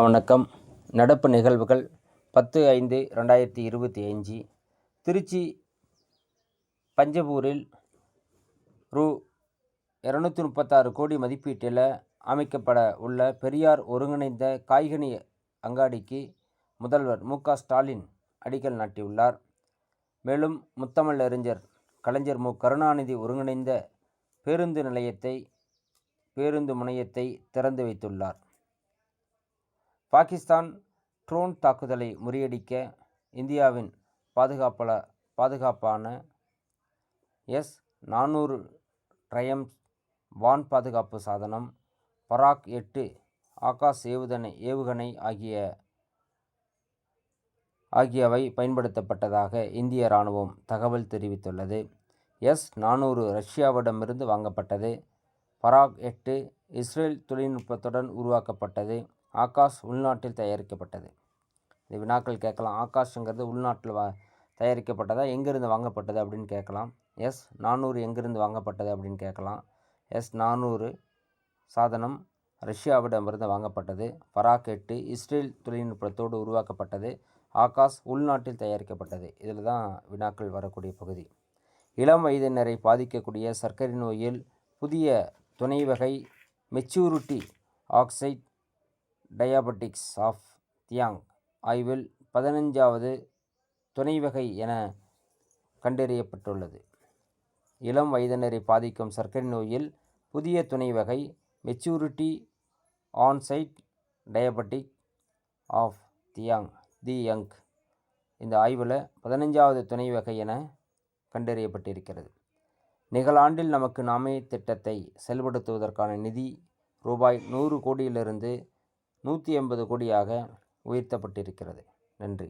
வணக்கம். நடப்பு நிகழ்வுகள் பத்து ஐந்து ரெண்டாயிரத்தி இருபத்தி அஞ்சு திருச்சி பஞ்சபூரில் ரூ. இரநூத்தி முப்பத்தாறு கோடி மதிப்பீட்டில் அமைக்கப்பட உள்ள பெரியார் ஒருங்கிணைந்த காய்கனி அங்காடிக்கு முதல்வர் மு. க. ஸ்டாலின் அடிக்கல் நாட்டியுள்ளார். மேலும் முத்தமிழ் அறிஞர் கலைஞர் மு. கருணாநிதி ஒருங்கிணைந்த பேருந்து நிலையத்தை பேருந்து முனையத்தை திறந்து வைத்துள்ளார். பாகிஸ்தான் ட்ரோன் தாக்குதலை முறியடிக்க இந்தியாவின் பாதுகாப்பல பாதுகாப்பான எஸ் நானூறு ட்ரயம் வான் பாதுகாப்பு சாதனம் பராக் எட்டு ஆகாஷ் ஏவுதனை ஏவுகணை ஆகிய ஆகியவை பயன்படுத்தப்பட்டதாக இந்திய இராணுவம் தகவல் தெரிவித்துள்ளது. எஸ் நானூறு ரஷ்யாவிடமிருந்து வாங்கப்பட்டது. பராக் எட்டு இஸ்ரேல் தொழில்நுட்பத்துடன் உருவாக்கப்பட்டது. ஆகாஷ் உள்நாட்டில் தயாரிக்கப்பட்டது. இந்த வினாக்கள் கேட்கலாம். ஆகாஷ்ங்கிறது உள்நாட்டில் வா தயாரிக்கப்பட்டதா? எங்கேருந்து வாங்கப்பட்டது அப்படின்னு கேட்கலாம். எஸ் நானூறு எங்கேருந்து வாங்கப்பட்டது அப்படின்னு கேட்கலாம். எஸ் நானூறு சாதனம் ரஷ்யாவிடமிருந்து வாங்கப்பட்டது. பராக் எட்டு இஸ்ரேல் தொழில்நுட்பத்தோடு உருவாக்கப்பட்டது. ஆகாஷ் உள்நாட்டில் தயாரிக்கப்பட்டது. இதில் தான் வினாக்கள் வரக்கூடிய பகுதி. இளம் வயதினரை பாதிக்கக்கூடிய சர்க்கரை நோயில் புதிய துணை வகை maturity onset diabetics of the young ஆய்வில் பதினஞ்சாவது துணை வகை என கண்டறியப்பட்டுள்ளது. இளம் வயதினரை பாதிக்கும் சர்க்கரை நோயில் புதிய துணை வகை maturity onset diabetic of the young the young. இந்த ஆய்வில் பதினஞ்சாவது துணை வகை என கண்டறியப்பட்டிருக்கிறது. நிகழாண்டில் நமக்கு நாமே திட்டத்தை செயல்படுத்துவதற்கான நிதி ரூபாய் நூறு கோடியிலிருந்து நூற்றி எண்பது கோடியாக உயர்த்தப்பட்டிருக்கிறது. நன்றி.